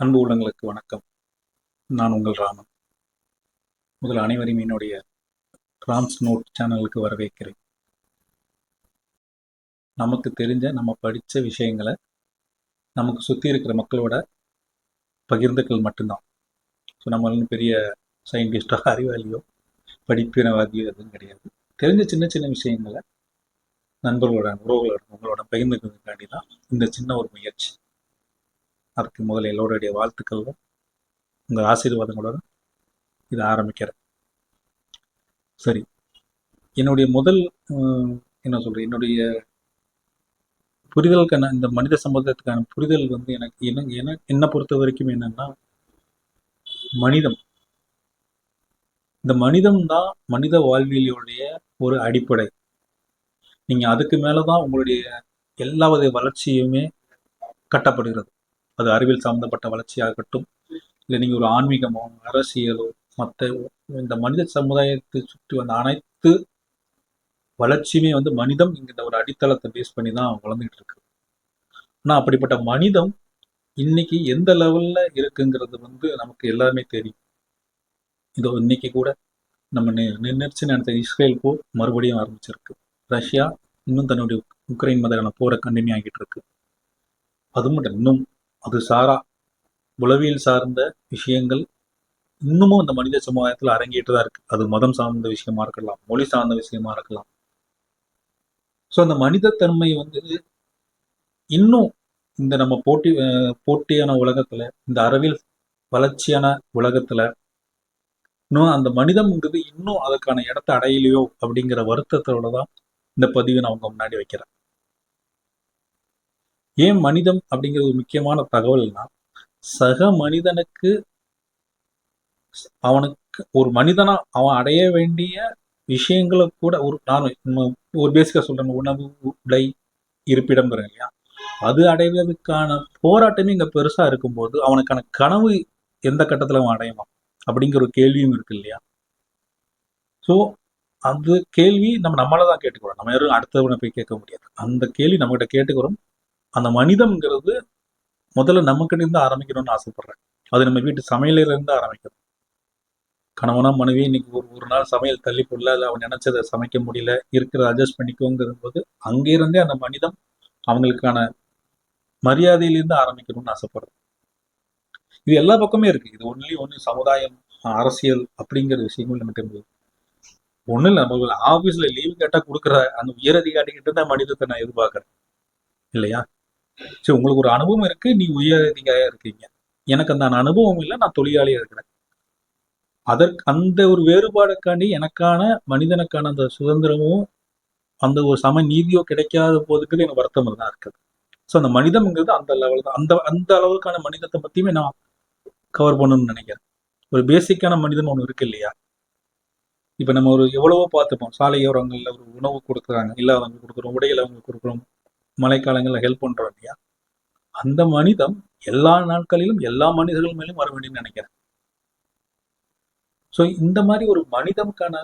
அன்பு உள்ளங்களுக்கு வணக்கம். நான் உங்கள் ராமன். முதல் அனைவரையும் என்னுடைய ராம்ஸ் நோட் சேனலுக்கு வரவேற்கிறேன். நமக்கு தெரிஞ்ச நம்ம படித்த விஷயங்களை நமக்கு சுற்றி இருக்கிற மக்களோட பகிர்ந்துக்கள் மட்டும்தான். ஸோ நம்ம பெரிய சயின்டிஸ்டோ அறிவாளியோ படிப்பினவாதியோ எதுவும் கிடையாது. தெரிஞ்ச சின்ன சின்ன விஷயங்களை நண்பர்களோட உறவுகளோட உங்களோட பகிர்ந்துக்கிறதுக்காண்டி தான் இந்த சின்ன ஒரு முயற்சி. அதுக்கு முதல்ல எல்லோருடைய வாழ்த்துக்களும் உங்கள் ஆசீர்வாதங்களோட இதை ஆரம்பிக்கிறேன். சரி என்னுடைய முதல் என்ன சொல்கிறேன் என்னுடைய புரிதலுக்கான இந்த மனித சமுதாயத்துக்கான புரிதல் வந்து எனக்கு என்ன என்ன என்னை பொறுத்த வரைக்கும் என்னன்னா மனிதம். இந்த மனிதம் தான் மனித வாழ்வியலுடைய ஒரு அடிப்படை. நீங்கள் அதுக்கு மேலே தான் உங்களுடைய எல்லா வகை வளர்ச்சியுமே கட்டப்படுகிறது. அது அறிவியல் சம்மந்தப்பட்ட வளர்ச்சியாகட்டும் இல்லை நீங்கள் ஒரு ஆன்மீகமோ அரசியலோ மற்ற இந்த மனித சமுதாயத்தை சுற்றி வந்த அனைத்து வளர்ச்சியுமே வந்து மனிதம் இந்த ஒரு அடித்தளத்தை பேஸ் பண்ணி தான் வளர்ந்துகிட்டு இருக்கு. ஆனால் அப்படிப்பட்ட மனிதம் இன்னைக்கு எந்த லெவல்ல இருக்குங்கிறது வந்து நமக்கு எல்லாருமே தெரியும். இதோ இன்னைக்கு கூட நம்ம நி- நினைத்த நினைச்ச இஸ்ரேல் போர் மறுபடியும் ஆரம்பிச்சிருக்கு. ரஷ்யா இன்னும் தன்னுடைய உக்ரைன் மீதான போரை கண்டினியூ ஆகிட்டு இருக்கு. அது மட்டும் இன்னும் அது சாரா உளவியல் சார்ந்த விஷயங்கள் இன்னமும் அந்த மனித சமுதாயத்தில் அரங்கேட்டு தான் இருக்கு. அது மதம் சார்ந்த விஷயமா இருக்கலாம் மொழி சார்ந்த விஷயமா இருக்கலாம். ஸோ அந்த மனிதத்தன்மை வந்து இன்னும் இந்த நம்ம போட்டி அஹ் போட்டியான உலகத்துல இந்த அறிவியல் வளர்ச்சியான உலகத்துல இன்னும் அந்த மனிதம்ங்கிறது இன்னும் அதுக்கான இடத்த அடையலையோ அப்படிங்கிற வருத்தத்தோட தான் இந்த பதிவை நான் உங்க முன்னாடி வைக்கிறேன். ஏன் மனிதம் அப்படிங்கிற ஒரு முக்கியமான தகவல்னா சக மனிதனுக்கு அவனுக்கு ஒரு மனிதனா அவன் அடைய வேண்டிய விஷயங்களை கூட ஒரு நான் ஒரு பேசிக்கா சொல்றேன் உணவு உடை இருப்பிடம்ங்கிற இல்லையா? அது அடைவதற்கான போராட்டமே இங்க பெருசா இருக்கும்போது அவனுக்கான கனவு எந்த கட்டத்துல அவன் அடையலாம் அப்படிங்கிற ஒரு கேள்வியும் இருக்கு இல்லையா? ஸோ அந்த கேள்வி நம்ம நம்மளதான் கேட்டுக்கிறோம் நம்ம யாரும் அடுத்தவனை போய் கேட்க முடியாது. அந்த கேள்வி நம்மகிட்ட கேட்டுக்கிறோம் அந்த மனிதம்ங்கிறது முதல்ல நமக்குன்னு இருந்து ஆரம்பிக்கணும்னு ஆசைப்படுறேன். அது நம்ம வீட்டு சமையலிருந்து ஆரம்பிக்கணும் கணவனா மனைவி இன்னைக்கு ஒரு ஒரு நாள் சமையல் தள்ளி போடல இல்லை அவன் நினைச்சதை சமைக்க முடியல இருக்கிற அட்ஜஸ்ட் பண்ணிக்கோங்கிற போது அங்கிருந்தே அந்த மனிதம் அவங்களுக்கான மரியாதையிலிருந்து ஆரம்பிக்கணும்னு ஆசைப்படுறேன். இது எல்லா பக்கமே இருக்கு. இது ஒன்லி ஒன்று சமுதாயம் அரசியல் அப்படிங்கிற விஷயங்கள் நமக்கு இருந்தது ஒன்றும் இல்லை நம்ம ஆஃபீஸில் லீவு கேட்டால் கொடுக்குற அந்த உயரதிகாரிகிட்ட தான் மனிதத்தை நான் எதிர்பார்க்குறேன். இல்லையா? சரி உங்களுக்கு ஒரு அனுபவம் இருக்கு நீ உயரதிகாரியா இருக்கீங்க. எனக்கு அந்த அனுபவம் இல்லை நான் தொழிலாளியா இருக்கிறேன். அதற்கு அந்த ஒரு வேறுபாடுக்காண்டி எனக்கான மனிதனுக்கான அந்த சுதந்திரமும் அந்த ஒரு சம நீதியோ கிடைக்காத போதுக்கு எனக்கு வருத்தம் தான் இருக்குது. ஸோ அந்த மனிதம்ங்கிறது அந்த லெவல் தான். அந்த அந்த அளவுக்கான மனிதத்தை பத்தியுமே நான் கவர் பண்ணணும்னு நினைக்கிறேன். ஒரு பேசிக்கான மனிதன் ஒன்று இருக்கு இல்லையா? இப்போ நம்ம ஒரு எவ்வளவோ பார்த்துப்போம். சாலையோரங்களில் ஒரு உணவு கொடுக்குறாங்க இல்லாதவங்க கொடுக்குறோம் உடையில அவங்க கொடுக்குறோம். மழைக்காலங்களில் ஹெல்ப் பண்றோம் இல்லையா அந்த மனிதம் எல்லா நாட்களிலும் எல்லா மனிதர்கள் மேலும் வர வேண்டும்னு நினைக்கிறேன். ஸோ இந்த மாதிரி ஒரு மனிதனுக்கான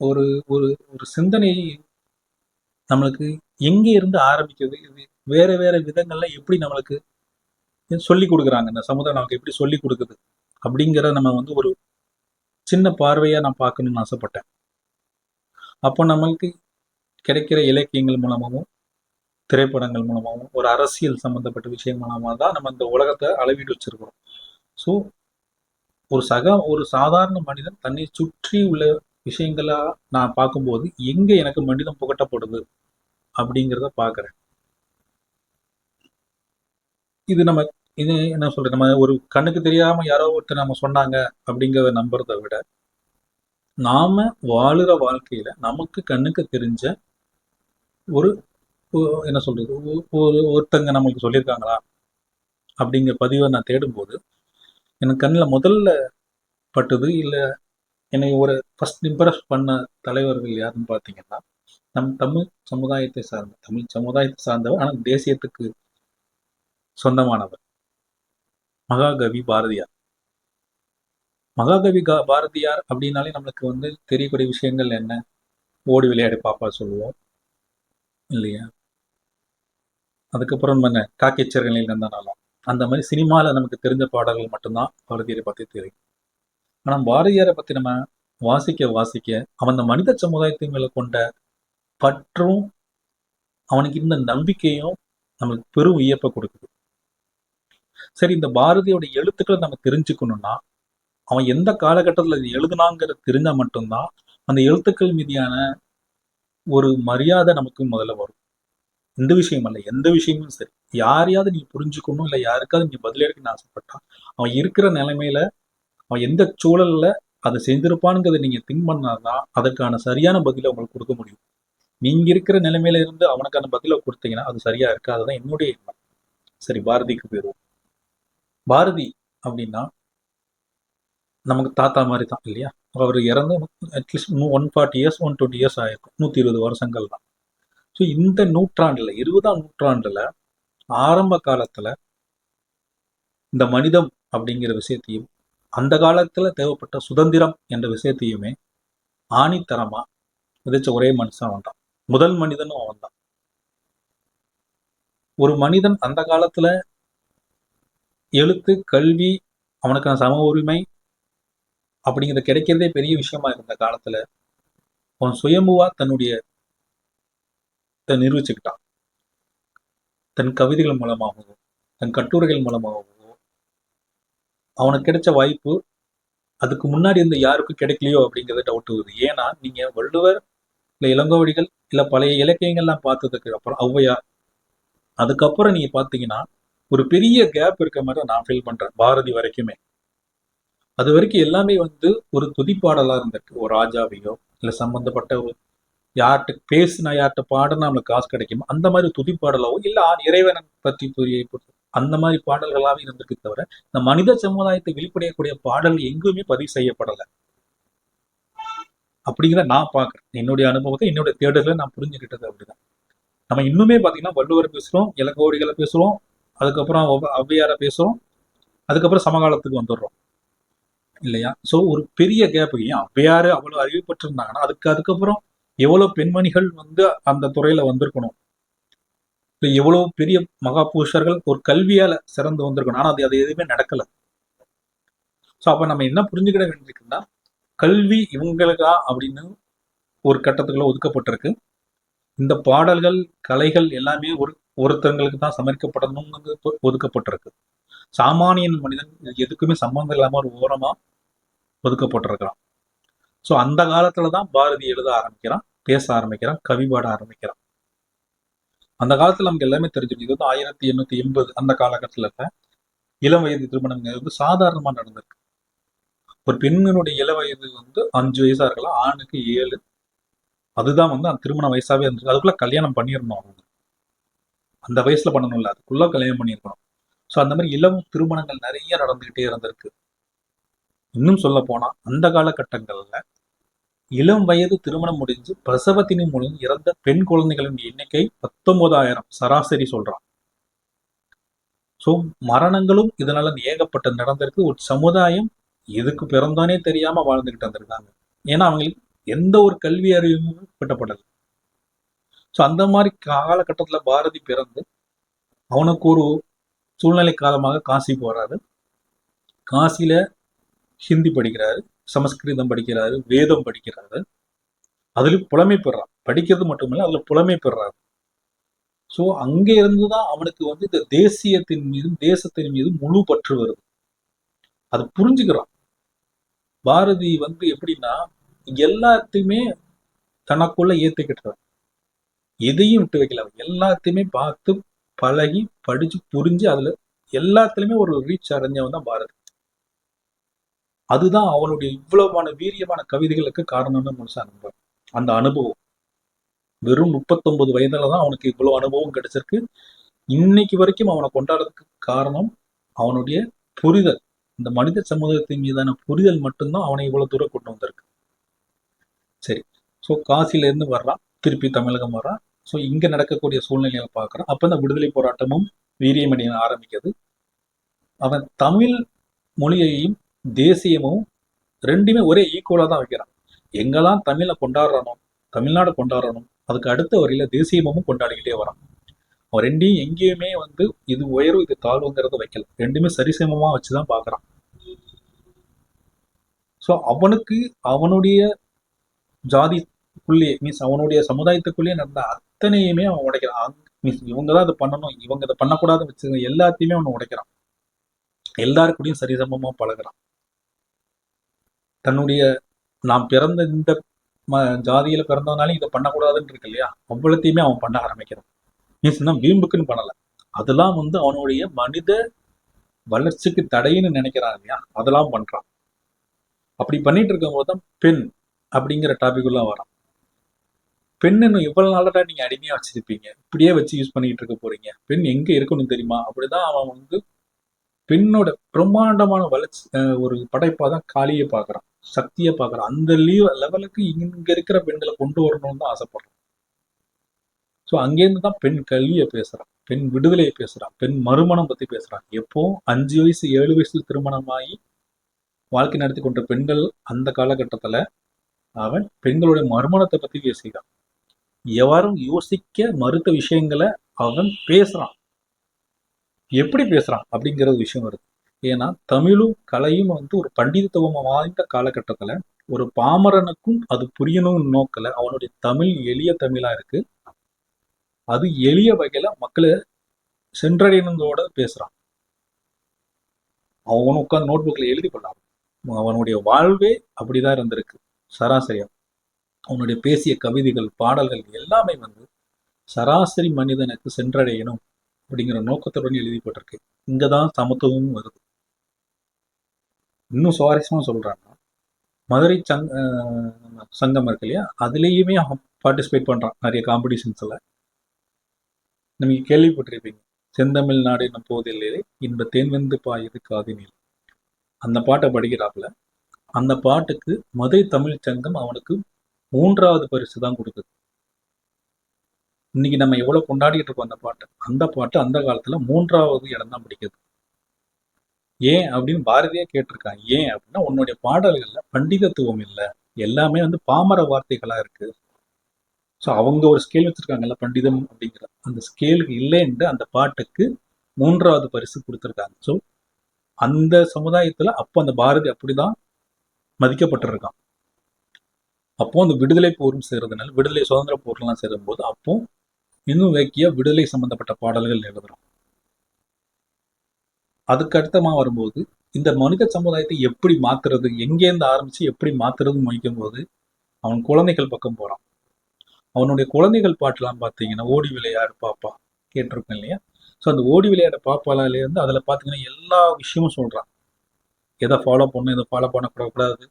ஒரு ஒரு ஒரு சிந்தனையை நம்மளுக்கு எங்கே இருந்து ஆரம்பிக்குது? இது வேற வேற விதங்கள்ல எப்படி நம்மளுக்கு சொல்லி கொடுக்குறாங்க? இந்த சமுதாயம் நமக்கு எப்படி சொல்லி கொடுக்குது? அப்படிங்கிற நம்ம வந்து ஒரு சின்ன பார்வையா நான் பார்க்கணும்னு ஆசைப்பட்டேன். அப்போ நம்மளுக்கு கிடைக்கிற இலக்கியங்கள் மூலமாகவும் திரைப்படங்கள் மூலமாகவும் ஒரு அரசியல் சம்பந்தப்பட்ட விஷயம் மூலமாக தான் நம்ம இந்த உலகத்தை அளவீடு வச்சிருக்கிறோம். ஸோ ஒரு சக ஒரு சாதாரண மனிதன் தன்னை சுற்றி உள்ள விஷயங்களா நான் பார்க்கும்போது எங்க எனக்கு மனிதம் புகட்டப்படுது அப்படிங்கிறத பார்க்குறேன். இது நம்ம இது என்ன சொல்றது? நம்ம ஒரு கண்ணுக்கு தெரியாம யாரோ ஒருத்தர் நம்ம சொன்னாங்க அப்படிங்கிறத நம்புறதை விட நாம வாழுற வாழ்க்கையில நமக்கு கண்ணுக்கு தெரிஞ்ச ஒரு என்ன சொல்றது? ஒ- ஒரு ஒருத்தங்க நம்மளுக்கு சொல்லியிருக்காங்களா? அப்படிங்கிற பதிவை நான் தேடும்போது எனக்கு கண்ணில் முதல்ல பட்டது இல்லை என்னை ஒரு ஃபர்ஸ்ட் இம்ப்ரெஸ் பண்ண தலைவர்கள் யாருன்னு பார்த்தீங்கன்னா நம் தமிழ் சமுதாயத்தை சார்ந்த தமிழ் சமுதாயத்தை சார்ந்தவர் ஆனால் தேசியத்துக்கு சொந்தமானவர். மகாகவி பாரதியார். மகாகவி கா பாரதியார் அப்படின்னாலே நம்மளுக்கு வந்து தெரியக்கூடிய விஷயங்கள் என்ன? ஓடி விளையாடி பாப்பா சொல்லுவோம். இல்லையா? அதுக்கப்புறம் என்ன காக்கிச்சர்களில் இருந்தனாலும் அந்த மாதிரி சினிமாவில் நமக்கு தெரிஞ்ச பாடல்கள் மட்டும்தான் பாரதியாரை பற்றி தெரியும். ஆனால் பாரதியாரை பற்றி நம்ம வாசிக்க வாசிக்க அவன் அந்த மனித சமுதாயத்தின் மேலே கொண்ட பற்றும் அவனுக்கு இருந்த நம்பிக்கையும் நம்மளுக்கு பெரும் வியப்பை கொடுக்குது. சரி இந்த பாரதியோட எழுத்துக்களை நம்ம தெரிஞ்சுக்கணும்னா அவன் எந்த காலகட்டத்தில் இது எழுதுனாங்கிறது தெரிஞ்சா மட்டும்தான் அந்த எழுத்துக்கள் மீதியான ஒரு மரியாதை நமக்கு முதல்ல வரும். இந்த விஷயம் அல்ல எந்த விஷயமும் சரி. யாரையாவது நீ புரிஞ்சுக்கணும் இல்லை யாருக்காவது நீ பதிலளிக்கணும்னு ஆசைப்பட்டான் அவன் இருக்கிற நிலைமையில அவன் எந்த சூழல்ல அதை செஞ்சிருப்பானுங்கிறத நீங்க திங்க் பண்ணாதான் அதற்கான சரியான பதிலை உங்களுக்கு கொடுக்க முடியும். நீங்க இருக்கிற நிலைமையில இருந்து அவனுக்கான பதிலை கொடுத்தீங்கன்னா அது சரியா இருக்கு அதுதான் என்னுடைய எண்ணம். சரி பாரதிக்கு போயிடுவோம். பாரதி அப்படின்னா நமக்கு தாத்தா மாதிரி தான் இல்லையா? அவர் இறந்து at least one forty years one twenty years ஆயிருக்கும். நூற்றி இருபது வருஷங்கள் தான். ஸோ இந்த நூற்றாண்டில் இருபதாம் நூற்றாண்டில் ஆரம்ப காலத்தில் இந்த மனிதம் அப்படிங்கிற விஷயத்தையும் அந்த காலத்தில் தேவைப்பட்ட சுதந்திரம் என்ற விஷயத்தையுமே ஆணித்தரமா விதைச்ச ஒரே மனுஷன் அவன் தான் முதல் மனிதனும் அவன் தான் ஒரு மனிதன் அந்த காலத்துல எழுத்து கல்வி அவனுக்கான சம உரிமை அப்படிங்கிறது கிடைக்கிறதே பெரிய விஷயமா இருந்த காலத்துல அவன் சுயம்புவா தன்னுடைய நிரூபிச்சுக்கிட்டான். தன் கவிதைகள் மூலமாகவோ தன் கட்டுரைகள் மூலமாகவோ அவனுக்கு கிடைச்ச வாய்ப்பு அதுக்கு முன்னாடி இருந்த யாருக்கும் கிடைக்கலையோ அப்படிங்கிறத டவுட் வருது. ஏன்னா நீங்க வள்ளுவர் இல்லை இளங்கோவடிகள் இல்லை பழைய இலக்கியங்கள்லாம் பார்த்ததுக்கு அப்புறம் ஔவையார் அதுக்கப்புறம் நீங்க பார்த்தீங்கன்னா ஒரு பெரிய கேப் இருக்க மாதிரி நான் ஃபீல் பண்றேன் பாரதி வரைக்குமே. அது வரைக்கும் எல்லாமே வந்து ஒரு துதிப்பாடலா இருந்திருக்கு. ஒரு ராஜாவையோ இல்லை சம்பந்தப்பட்ட ஒரு யார்கிட்ட பேசினா யார்கிட்ட பாடினா நம்மளுக்கு காசு கிடைக்கும்? அந்த மாதிரி துதிப்பாடலாவோ இல்லை இறைவனை பற்றி புரிய அந்த மாதிரி பாடல்களாவே இருந்திருக்கு தவிர இந்த மனித சமுதாயத்தை வெளிப்படையக்கூடிய பாடல் எங்குமே பதிவு செய்யப்படலை. அப்படிங்கிற நான் பார்க்குறேன் என்னுடைய அனுபவத்தை என்னுடைய தேடல நான் புரிஞ்சுக்கிட்டது அப்படிதான். நம்ம இன்னுமே பார்த்தீங்கன்னா வள்ளுவர் பேசுகிறோம் இலக்கோடிகளை பேசுகிறோம் அதுக்கப்புறம் ஔவையாரை பேசுகிறோம் அதுக்கப்புறம் சமகாலத்துக்கு வந்துடுறோம். இல்லையா? ஸோ ஒரு பெரிய கேப் ஏன்? ஔவையாரு அவ்வளோ அறிவிப்பட்டிருந்தாங்கன்னா அதுக்கு அதுக்கப்புறம் எவ்வளோ பெண்மணிகள் வந்து அந்த துறையில் வந்திருக்கணும்? எவ்வளோ பெரிய மகா புருஷர்கள் ஒரு கல்வியால் சிறந்து வந்திருக்கணும். ஆனால் அது அது எதுவுமே நடக்கலை. ஸோ அப்போ நம்ம என்ன புரிஞ்சுக்கிட வேண்டியிருக்குன்னா கல்வி இவங்களுக்கா அப்படின்னு ஒரு கட்டத்துக்குள்ள ஒதுக்கப்பட்டிருக்கு. இந்த பாடல்கள் கலைகள் எல்லாமே ஒரு ஒருத்தங்களுக்கு தான் சமர்க்கப்படணும்னு ஒதுக்கப்பட்டிருக்கு. சாமானியன் மனிதன் எதுக்குமே சம்பந்தம் இல்லாமல் ஒரு ஓரமாக ஒதுக்கப்பட்டிருக்கிறான். ஸோ அந்த காலத்துல தான் பாரதி எழுத ஆரம்பிக்கிறான் பேச ஆரம்பிக்கிறான் கவி பாட ஆரம்பிக்கிறான். அந்த காலத்துல நமக்கு எல்லாமே தெரிஞ்சிருக்கு இது வந்து ஆயிரத்தி எண்ணூத்தி எண்பது அந்த காலகட்டத்துல இளம் வயது திருமணம் வந்து சாதாரணமா நடந்திருக்கு. ஒரு பெண்ணினுடைய இள வயது வந்து அஞ்சு வயசா இருக்கலாம் ஆணுக்கு ஏழு. அதுதான் வந்து அந்த திருமண வயசாவே இருந்திருக்கு அதுக்குள்ள கல்யாணம் பண்ணிடணும் அவங்க. அந்த வயசுல பண்ணணும்ல அதுக்குள்ள கல்யாணம் பண்ணியிருக்கணும். ஸோ அந்த மாதிரி இளம் திருமணங்கள் நிறைய நடந்துகிட்டே இருந்திருக்கு. இன்னும் சொல்ல போனா அந்த காலகட்டங்கள்ல இளம் வயது திருமணம் முடிஞ்சு பிரசவத்தின் மூலம் இறந்த பெண் குழந்தைகளின் எண்ணிக்கை பத்தொன்பதாயிரம் சராசரி சொல்றான். ஸோ மரணங்களும் இதனால ஏகப்பட்ட நடந்திருக்கு. ஒரு சமுதாயம் எதுக்கு பிறந்தானே தெரியாம வாழ்ந்துகிட்டு வந்திருக்காங்க. ஏன்னா அவங்களுக்கு எந்த ஒரு கல்வி அறிவும் கட்டப்படலை ஸோ அந்த மாதிரி காலகட்டத்துல பாரதி பிறந்து அவனுக்கு ஒரு சூழ்நிலை காலமாக காசி போறாரு. காசியில ஹிந்தி படிக்கிறாரு. சமஸ்கிருதம் படிக்கிறாரு வேதம் படிக்கிறாரு. அதுலயும் புலமை பெறான் படிக்கிறது மட்டுமில்ல அதுல புலமை பெறாரு. ஸோ அங்கே இருந்துதான் அவனுக்கு வந்து இந்த தேசியத்தின் மீதும் தேசத்தின் மீதும் முழு பற்று வருது. அது புரிஞ்சுக்கிறான். பாரதி வந்து எப்படின்னா எல்லாத்தையுமே தனக்குள்ள ஏத்துக்கிட்டார். எதையும் விட்டு வைக்கல. எல்லாத்தையுமே பார்த்து பழகி படிச்சு புரிஞ்சு அதுல எல்லாத்துலயுமே ஒரு ரீச் அடைஞ்சவன் தான் பாரதி. அதுதான் அவனுடைய இவ்வளவான வீரியமான கவிதைகளுக்கு காரணம்னு மனுஷன் அனுபவம். அந்த அனுபவம். வெறும் முப்பத்தொன்பது வயதுல தான் அவனுக்கு இவ்வளவு அனுபவம் கிடைச்சிருக்கு. இன்னைக்கு வரைக்கும் அவனை கொண்டாடுறதுக்கு காரணம் அவனுடைய புரிதல். இந்த மனித சமுதாயத்தின் மீதான புரிதல் மட்டும்தான் அவனை இவ்வளவு தூரம் கொண்டு வந்திருக்கு. சரி. ஸோ காசில இருந்து வர்றான். திருப்பி தமிழகம் வர்றான். ஸோ இங்க நடக்கக்கூடிய சூழ்நிலைகளை பார்க்குறான். அப்போ இந்த விடுதலை போராட்டமும் வீரியமணியன் ஆரம்பிக்கிறது அவன் தமிழ் மொழியையும் தேசியமும் ரெண்டுமே ஒரே ஈக்குவலாக தான் வைக்கிறான். எங்கெல்லாம் தமிழை கொண்டாடுறானோ தமிழ்நாடு கொண்டாடுறணும் அதுக்கு அடுத்த வரையில தேசியமும் கொண்டாடிக்கிட்டே வரான். அவன் ரெண்டையும் எங்கேயுமே வந்து இது உயர்வு இது தாழ்வுங்கிறத வைக்கல. ரெண்டுமே சரிசமமா வச்சுதான் பாக்குறான். ஸோ அவனுக்கு அவனுடைய ஜாதிக்குள்ளேயே மீன்ஸ் அவனுடைய சமுதாயத்துக்குள்ளேயே நடந்த அத்தனையுமே அவன் உடைக்கிறான். மீன்ஸ் இவங்க தான் அதை பண்ணணும் இவங்க அதை பண்ணக்கூடாதுன்னு வச்சு எல்லாத்தையுமே அவன் உடைக்கிறான். எல்லாருக்கூடயும் சரிசமமாக பழகுறான். தன்னுடைய நாம் பிறந்த இந்த ம ஜாதியில பிறந்ததுனால இதை பண்ணக்கூடாதுன்னு இருக்கு இல்லையா? அவ்வளோத்தையுமே அவன் பண்ண ஆரம்பிக்கிறான். மீன்ஸ் வீம்புக்குன்னு பண்ணல. அதெல்லாம் வந்து அவனுடைய மனித வளர்ச்சிக்கு தடைன்னு நினைக்கிறான் இல்லையா? அதெல்லாம் பண்றான். அப்படி பண்ணிட்டு இருக்கும்போது தான் பெண் அப்படிங்கிற டாபிக் உள்ள வரான். பெண் இன்னும் இவ்வளவு நாளடா நீங்க அடிமையா வச்சிருப்பீங்க? இப்படியே வச்சு யூஸ் பண்ணிட்டு இருக்க போறீங்க. பெண் எங்க இருக்கணும் தெரியுமா? அப்படிதான் அவன் வந்து பெண்ணோட பிரம்மாண்டமான வளர்ச்சி அஹ் ஒரு படைப்பா தான் காளியை பார்க்கறான். சக்தியை பார்க்கறான் அந்த லீவ் லெவலுக்கு இங்க இருக்கிற பெண்களை கொண்டு வரணும்னு தான் ஆசைப்படுறான் ஸோ அங்கேருந்து தான் பெண் கல்வியை பேசுறான். பெண் விடுதலையை பேசுறான். பெண் மறுமணம் பத்தி பேசுறான். எப்போ? அஞ்சு வயசு ஏழு வயசுல திருமணமாகி வாழ்க்கை நடத்தி கொண்ட பெண்கள் அந்த காலகட்டத்துல அவன் பெண்களுடைய மறுமணத்தை பத்தி பேசுகிறான் எவரும் யோசிக்க மறுத்த விஷயங்களை அவன் பேசுறான். எப்படி பேசுறான்? அப்படிங்கிற விஷயம் வருது. ஏன்னா தமிழும் கலையும் வந்து ஒரு பண்டிதத்துவம் வாய்ந்த காலகட்டத்துல ஒரு பாமரனுக்கும் அது புரியணும்னு நோக்கல. அவனுடைய தமிழ் எளிய தமிழா இருக்கு. அது எளிய வகையில மக்களை சென்றடையணுங்கோட பேசுறான். அவனும் உட்காந்து நோட் புக்கில் எழுதி கொள்ளான் அவனுடைய வாழ்வே அப்படிதான் இருந்திருக்கு. சராசரியா. அவனுடைய பேசிய கவிதைகள் பாடல்கள் எல்லாமே வந்து சராசரி மனிதனுக்கு சென்றடையணும் அப்படிங்கிற நோக்கத்துடன் எழுதிப்பட்டிருக்கு இங்கதான் சமத்துவமும் வருது. இன்னும் சுவாரஸ்யமா சொல்கிறாங்கன்னா மதுரை சங் சங்கம் இருக்கு இல்லையா? அதுலேயுமே பார்ட்டிசிபேட் பண்றான் நிறைய காம்படிஷன்ஸில் நீங்க கேள்விப்பட்டிருப்பீங்க. செந்தமிழ் நாடு என்னும் போதிலே இன்ப தேன்வெந்து பாயுது காதினில் அந்த பாட்டை படிக்கிறாப்புல. அந்த பாட்டுக்கு மதுரை தமிழ் சங்கம் அவனுக்கு மூன்றாவது பரிசு தான் கொடுக்குது இன்னைக்கு நம்ம எவ்வளவு கொண்டாடிட்டு இருக்கோம் அந்த பாட்டு? அந்த பாட்டு அந்த காலத்துல மூன்றாவது இடம் தான் பிடிக்குது. ஏன் அப்படின்னு பாரதியே கேட்டிருக்கான் ஏன் அப்படின்னா உன்னுடைய பாடல்கள்ல பண்டிதத்துவம் இல்லை. எல்லாமே வந்து பாமர வார்த்தைகளா இருக்கு. ஸோ அவங்க ஒரு ஸ்கேல் வச்சிருக்காங்கல்ல பண்டிதம் அப்படிங்கிற. அந்த ஸ்கேலுக்கு இல்லைன்ட்டு அந்த பாட்டுக்கு மூன்றாவது பரிசு கொடுத்துருக்காங்க. ஸோ அந்த சமுதாயத்துல அப்போ அந்த பாரதி அப்படிதான் மதிக்கப்பட்டிருக்கான். அப்போ அந்த விடுதலை போரும் சேர்றதுனால விடுதலை சுதந்திர போர்லாம் சேரும்போது அப்போ இன்னும் வேக்கிய விடுதலை சம்பந்தப்பட்ட பாடல்கள் எழுதுறோம். அதுக்கு அடுத்தமா வரும்போது இந்த மனித சமுதாயத்தை எப்படி மாத்துறது எங்கேருந்து ஆரம்பிச்சு எப்படி மாத்துறதுன்னு முடிக்கும் போது அவன் குழந்தைகள் பக்கம் போறான். அவனுடைய குழந்தைகள் பாட்டுலாம் பார்த்தீங்கன்னா ஓடி விளையாடு பாப்பா கேட்டிருக்கேன் இல்லையா? ஸோ அந்த ஓடி விளையாட பாப்பாலேருந்து அதில் பார்த்தீங்கன்னா எல்லா விஷயமும் சொல்றான். எதை ஃபாலோ பண்ணணும் எதை ஃபாலோ பண்ணக்கூடாது.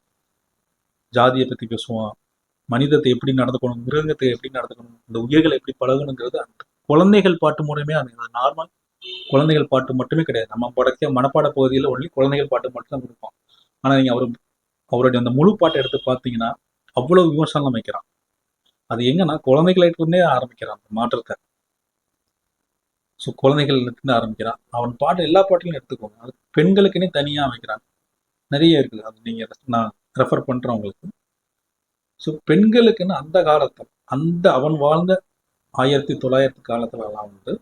ஜாதியை பற்றி பேசுவான். மனிதத்தை எப்படி நடந்துக்கணும் மிருகத்தை எப்படி நடந்துக்கணும் இந்த உயிர்களை எப்படி பழகணுங்கிறது அந்த குழந்தைகள் பாட்டு மூலமே அந்த நார்மல் குழந்தைகள் பாட்டு மட்டுமே கிடையாது. நம்ம படத்திய மனப்பாட பகுதியில் ஒன்லி குழந்தைகள் பாட்டு மட்டும்தான் கொடுப்போம். ஆனால் நீங்கள் அவர் அவருடைய அந்த முழு பாட்டை எடுத்து பார்த்தீங்கன்னா அவ்வளவு விமர்சனம் அமைக்கிறான். அது எங்கன்னா குழந்தைகளிட்டிருந்தே ஆரம்பிக்கிறான். அந்த மாற்றத்தை. ஸோ குழந்தைகள்லேருந்து ஆரம்பிக்கிறான். அவன் பாட்டு எல்லா பாட்டிலையும் எடுத்துக்கோங்க. அது பெண்களுக்குன்னே தனியாக அமைக்கிறான். நிறைய இருக்குது. அது நீங்கள் நான் ரெஃபர் பண்ணுறேன் உங்களுக்கு. ஸோ பெண்களுக்குன்னு அந்த காலத்தில் அந்த அவன் வாழ்ந்த ஆயிரத்தி தொள்ளாயிரத்தி காலத்துலலாம் வந்து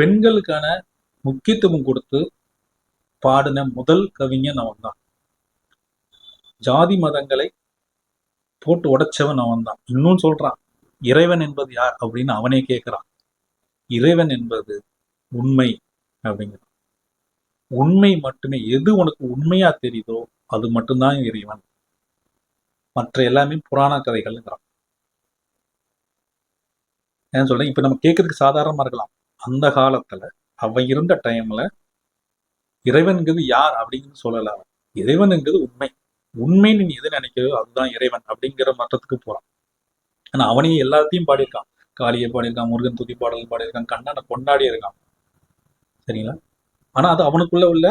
பெண்களுக்கான முக்கியத்துவம் கொடுத்து பாடின முதல் கவிஞன் அவன் தான் ஜாதி மதங்களை போட்டு உடைச்சவன் அவன் தான் இன்னும் சொல்றான் இறைவன் என்பது யார்? அப்படின்னு அவனே கேட்கிறான் இறைவன் என்பது உண்மை அப்படிங்கிறான். உண்மை மட்டுமே எது உனக்கு உண்மையா தெரியுதோ அது மட்டும்தான் இறைவன். மற்ற எல்லாமே புராண கதைகள்ங்கிறான். ஏன் சொல்றேன்? இப்ப நம்ம கேட்கறதுக்கு சாதாரணமா இருக்கலாம். அந்த காலத்துல அவன் இருந்த டைம்ல இறைவன்கிறது யார் அப்படின்னு சொல்லலாம் அவன். இறைவனுங்கிறது உண்மை. உண்மைன்னு நீ எது நினைக்கிறதோ அதுதான் இறைவன் அப்படிங்கிற மட்டத்துக்கு போறான். ஆனா அவனையும் எல்லாத்தையும் பாடியிருக்கான். காளியை பாடியிருக்கான் முருகன் துதி பாடல் பாடியிருக்கான் கண்ணனை கொண்டாடி இருக்கான். சரிங்களா? ஆனா அது அவனுக்குள்ள உள்ள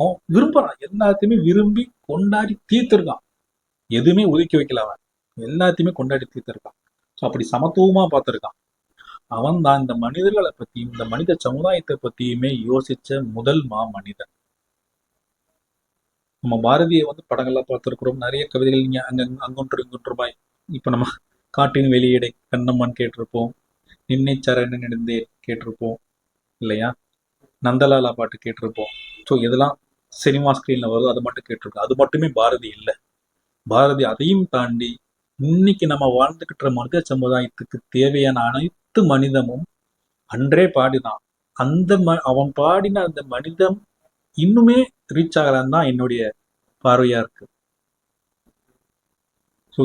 அவன் விரும்புறான். எல்லாத்தையுமே விரும்பி கொண்டாடி தீர்த்திருக்கான். எதுவுமே ஒதுக்கி வைக்கல அவன். எல்லாத்தையுமே கொண்டாடி தீர்த்திருக்கான். ஸோ அப்படி சமத்துவமா பார்த்திருக்கான். அவன் தான் இந்த மனிதர்களை பத்தியும் இந்த மனித சமுதாயத்தை பத்தியுமே யோசிச்ச முதல் மா மனிதன். நம்ம பாரதியை வந்து படங்கள்லாம் பார்த்துருக்குறோம். நிறைய கவிதைகள் நீங்க அங்க அங்கொன்று இங்கொன்றுபாய் இப்ப நம்ம காட்டின் வெளியீடை கண்ணம்மான் கேட்டிருப்போம். நின்னை சரண நினைந்தே கேட்டிருப்போம். இல்லையா? நந்தலாலா பாட்டு கேட்டிருப்போம். ஸோ இதெல்லாம் சினிமா ஸ்க்ரீனில் வருதோ. அது மட்டும் கேட்டிருக்கோம். அது மட்டுமே பாரதி இல்லை. பாரதி அதையும் தாண்டி இன்னைக்கு நம்ம வாழ்ந்துக்கிட்ட மனித சமுதாயத்துக்கு தேவையான அனைத்து மனிதமும் அன்றே பாடினான். அந்த ம அவன் பாடின அந்த மனிதம் இன்னுமே ரீச் ஆகலான்னு தான் என்னுடைய பார்வையா இருக்கு. ஸோ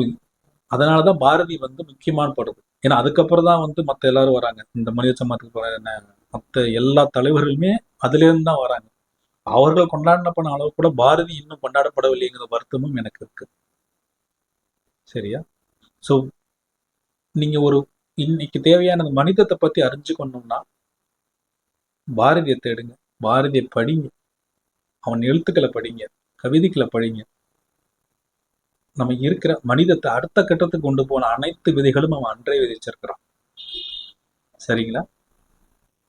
அதனால தான் பாரதி வந்து முக்கியமான படுது. ஏன்னா அதுக்கப்புறம் தான் வந்து மற்ற எல்லாரும் வராங்க. இந்த மனித சமத்துக்கு என்ன மற்ற எல்லா தலைவர்களுமே அதுலேருந்து தான் வராங்க. அவர்கள் கொண்டாடின அளவு கூட பாரதி இன்னும் கொண்டாடப்படவில்லைங்கிற வருத்தமும் எனக்கு இருக்கு. சரியா? ஸோ நீங்க ஒரு இன்னைக்கு தேவையான அந்த மனிதத்தை பத்தி அறிஞ்சுக்கணும்னா பாரதியை தேடுங்க. பாரதியை படிங்க. அவன் எழுத்துக்களை படிங்க. கவிதைகளை படிங்க. நம்ம இருக்கிற மனிதத்தை அடுத்த கட்டத்துக்கு கொண்டு போன அனைத்து விதைகளும் அவன் அன்றே விதைச்சிருக்கிறான். சரிங்களா?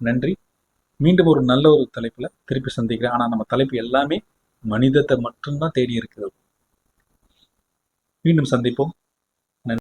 நன்றி. மீண்டும் ஒரு நல்ல ஒரு தலைப்புல திருப்பி சந்திக்கிறேன். ஆனா நம்ம தலைப்பு எல்லாமே மனிதத்தை மட்டும்தான் தேடி இருக்கிறது மீண்டும் சந்திப்போம்.